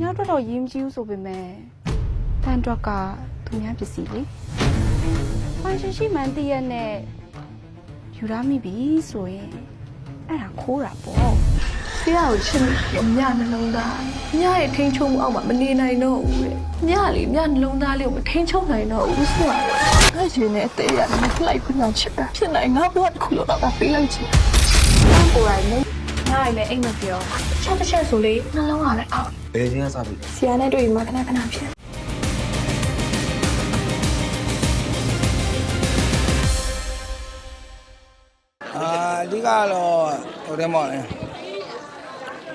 ညတော့တော့ရေးမကြည့်ဘူးဆိုပေမဲ့တန်တော့ကသူများပစ္စည်းလေဖန်ရှင်ရှိမှန်တည့်ရက်နဲ့ယူရမိပြီဆိုရင်အဲ့ဒါခိုးတာပေါ့ဆရာကိုချစ်မိညနှလုံးသားညရဲ့ထိန်ချုံမှုအောက်မှာမနေနိုင်တော့ဘူးတဲ့ညလေညနှလုံးသားလေးကိုမထိန်ချုံနိုင်တော့ဘူးဆိုတော့ငါရှင်နဲ့အသေးရတယ်လိုက်ခွင့်ချစ်တာဖြစ်နိုင်ငါဘဝတစ်ခုလို့တော့ပေးလိုက်ချင်ကိုယ်တိုင် လည်းငါ့လည်းအိမ်မပြောချက်တစ်ချက်ဆိုလေနှလုံးကလည်းအောက်ဘယ်ချင်းကစပြီဆရာနဲ့တွေ့ရင်မှခဏခဏဖြစ်အာအဓိကတော့ဟိုထဲမှာလေ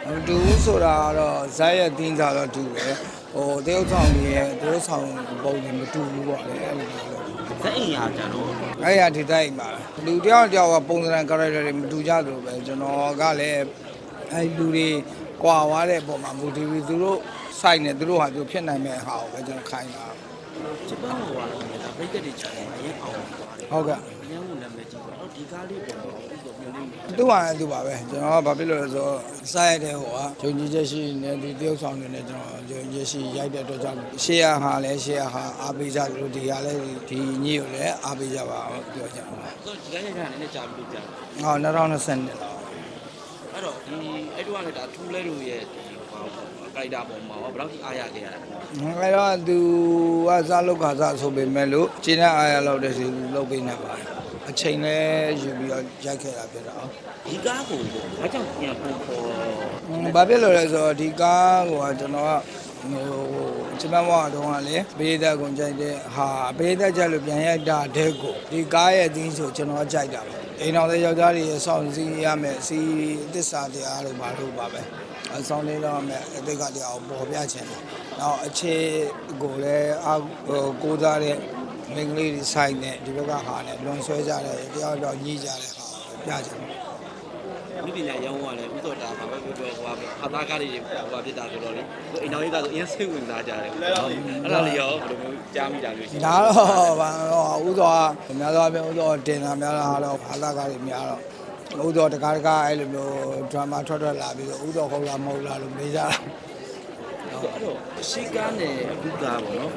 ဟိုတူဆိုတာကတော့ဇက်ရဲ့တင်းစားတော့တူတယ်ဟိုတရုတ်ဆောင်ကြီးရဲ့တရုတ်ဆောင်ပုံတွေမတူဘူးပေါ့လေအဲ့လိုမျိုးလို့ ဇက်အိမ်ဟာကြတော့အဲ့ရဒီတိုင်းပါလူတယောက်တယောက်ကပုံစံ character တွေမတူကြသလိုပဲကျွန်တော်ကလည်းအဲ့လူတွေကွာသွားတဲ့ပုံမှာမူတည်ပြီးသူတို့စိုက်နေသူတို့ဟာသူဖြစ်နိုင်မဲ့ဟာကိုပဲကျွန်တော်ခိုင်းတာချစ်ပန်းဟိုကတော့ဒါ ပိတ်သက်တွေချတယ်အရင်အောင်သွားတယ်ဟုတ်ကဲ့အရင်ကနာမည်ကြီးပေါ့ဒီကားလေးပေါ်တော့ပြီးတော့မျိုးလေးသူ့ဟာလည်းသူ့ပါပဲကျွန်တော်ကဘာဖြစ်လို့လဲဆိုတော့စိုက်ရတဲ့ဟိုကဂျုံကြီးချက်ရှိနေဒီတရုတ်ဆောင်နေနဲ့ကျွန်တော်ဂျုံကြီးရှိရိုက်တဲ့အတွက်ကြောင့်ရှေ့ရဟာလည်းရှေ့ရဟာအားပေးကြတယ်လို့ဒီကလည်းဒီညိကိုလည်းအားပေးကြပါအောင်ပြောကြအောင်ဆိုဒီကားရိုက်တာလည်းကြာပြီလို့ကြားတယ်ဟော2020နှစ်လောက်အဲ့တော့ဒီအဲ့တော့လည်းဒါထူးလဲလို့ရဲ့ဒီဟော ကိုက်တာပေါ်မှာဘယ်တော့ထိအားရခဲ့ရလဲအဲတော့သူကစားလုတ်ခါစားဆိုပေမဲ့လို့ကျင်းတဲ့အားရလောက်တဲ့စီလုတ်ပေးနေပါတယ်အချိန်လည်းယူပြီးတော့ရိုက်ခဲ့တာဖြစ်တာဟုတ်ဒီကားကိုဘာကြောင့်ပြန်ပေါ်ပေါ်။ဘာဖြစ်လို့လဲဆိုတော့ဒီကားကကျွန်တော်ကဟိုချမဘဝတုန်းကလည်းဘေးသက်ကုန်ကြိုက်တဲ့ဟာဘေးသက်ကြလို့ပြန်ရိုက်တာတဲ့ကိုဒီကားရဲ့အသင်းဆိုကျွန်တော်ကြိုက်တာပါ။အိမ်တော်တဲ့ယောက်ျားတွေရဲ့စောင့်စည်းရမယ်စီသစ္စာတရားလို့ပါလို့ပါပဲ။အဆောင်လေးတော့မယ်အသိကတရားကိုပေါ်ပြချင်တယ်။နောက်အခြေကိုလည်းအာဟိုကိုးစားတဲ့မိန်းကလေးတွေဆိုင်နဲ့ဒီဘက်ကဟာနဲ့လွန်ဆွဲကြတယ်တရားတော်ညှိကြတဲ့ဟာကိုပြချင်တယ် လူပညာရောင်းကလည်းဥတော်တာဘာပဲပြောပြောဟိုဟာသားကားလေးတွေဟိုဟာဖြစ်တာဆိုတော့လေအိမ်တော်ရေးကတော့အရင်စိတ်ဝင်စားကြတယ်အဲ့ဒါလေးရောဘယ်လိုမျိုးကြားမိတာလို့ရှိဒါတော့ဘာတော့ဥသောကများသောအားဖြင့်ဥသောတင်တာများတာတော့ဘာသာကားတွေများတော့ဥသောတကားတကားအဲ့လိုမျိုးဒရာမာထွက်ထွက်လာပြီးတော့ဥသောဟုတ်လားမဟုတ်လားလို့မေးကြတာအဲ့တော့ရှေးကားနဲ့အခုကားပေါ့နော်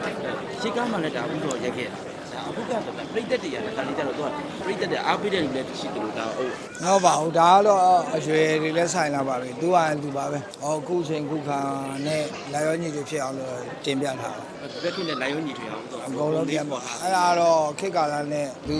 ရှေးကားမှလည်းဒါအခုတော့ရက်ခဲ့တာ ဒါအခုကဆိုတာပြိတက်တွေရတယ်ခါလေးကျတော့သူကပြိတက်တွေအားပေးတဲ့လူလည်းရှိတယ်လို့ဒါဟုတ်တော့ပါဘူးဒါကတော့အရွယ်တွေလည်းဆိုင်လာပါပြီသူကသူပါပဲဟောခုချိန်ခုခါနဲ့လာရောညစ်တွေဖြစ်အောင်လို့တင်ပြထားတာဘက်ခင်နဲ့လိုင်ယွန်ညီထွေအောင်ဆိုအကုန်လုံးပြန်ပါအဲ့ဒါတော့ခေတ်ကာလနဲ့သူ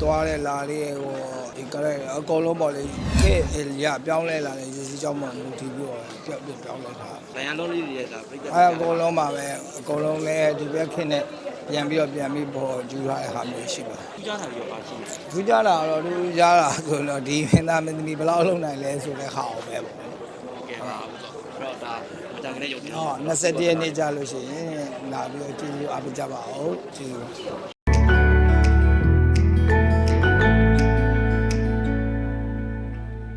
သွားတဲ့လာလေးဟိုဒီကရဲအကုန်လုံးပေါ့လေခေတ်ရပြောင်းလဲလာတဲ့ရည်စည်းကြောင်းမှမူတည်ပြီးတော့ပြောက်ပြောင်းလဲထားဗန်ရလုံးလေးတွေရဲ့ဒါပြိတက်အဲအကုန်လုံးပါပဲအကုန်လုံးလည်းဒီဘက်ခင်းနဲ့ ပြန်ပြီးတော့ပြန်ပြီးပေါ်ယူထားတဲ့ဟာမျိုးရှိပါထူးခြားတာရောပါရှိတယ်ထူးခြားတာတော့ထူးခြားတာဆိုတော့ဒီမင်းသားမင်းသမီးဘယ်လောက်လုံးနိုင်လဲဆိုတဲ့ဟာကိုပဲပေါ့ဟုတ်ကဲ့ပါဘူးဆိုတော့ဒါမကြခင်ရုပ်တယ်ဟော21ရက်နေ့ကြာလို့ရှိရင်လာပြီးတော့ကြည့်လို့အားပေးကြပါဦးကြည့်